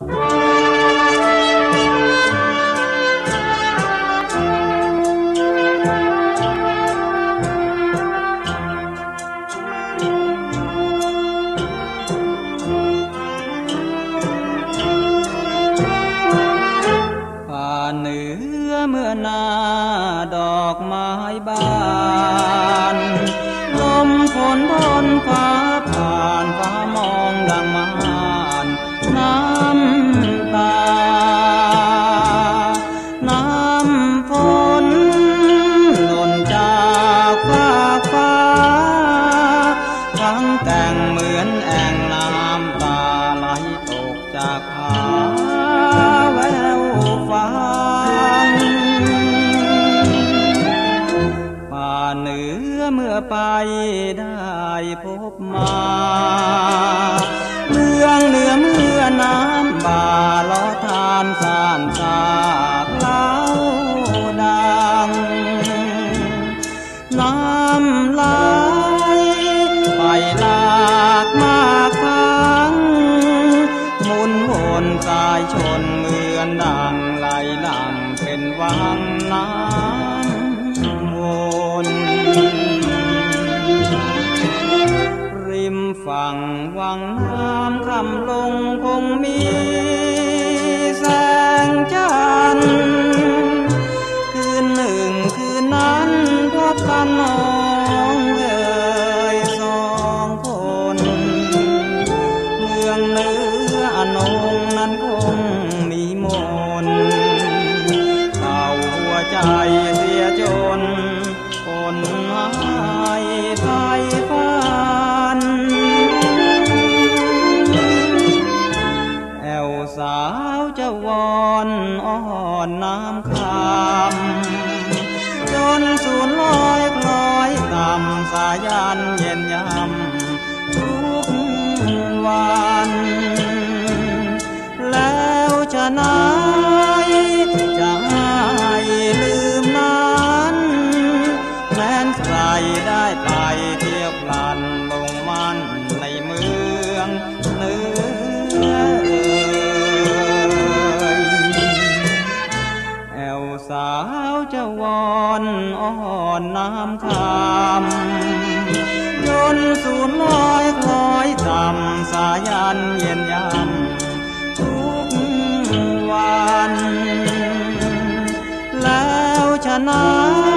ผ่านเหนือเมื่อนาดอกไม้บาน แววฟังป่าเหนือเมื่อไปได้พบมาเมืองเหนือเมื่อน้ำบาล้อทานสานสากเล่าดังน้ำายชนเหมือนดังไหลหลังเป็นวังน้ำวนริมฝั่งวังน้ำคำลงคงมี ใจเสียจนคนหายไทยฟันแอวสาวจะวอนอ้อนน้ำคำจนสูญลอยคลอยต่ำสายันเย็นยำทุกวันแล้วจะไหนจะ สาวจะวอนอ่อนน้ำคำจนสูนลอยคลอยต่ำสายันเย็นยำทุกวัน แล้วชนะ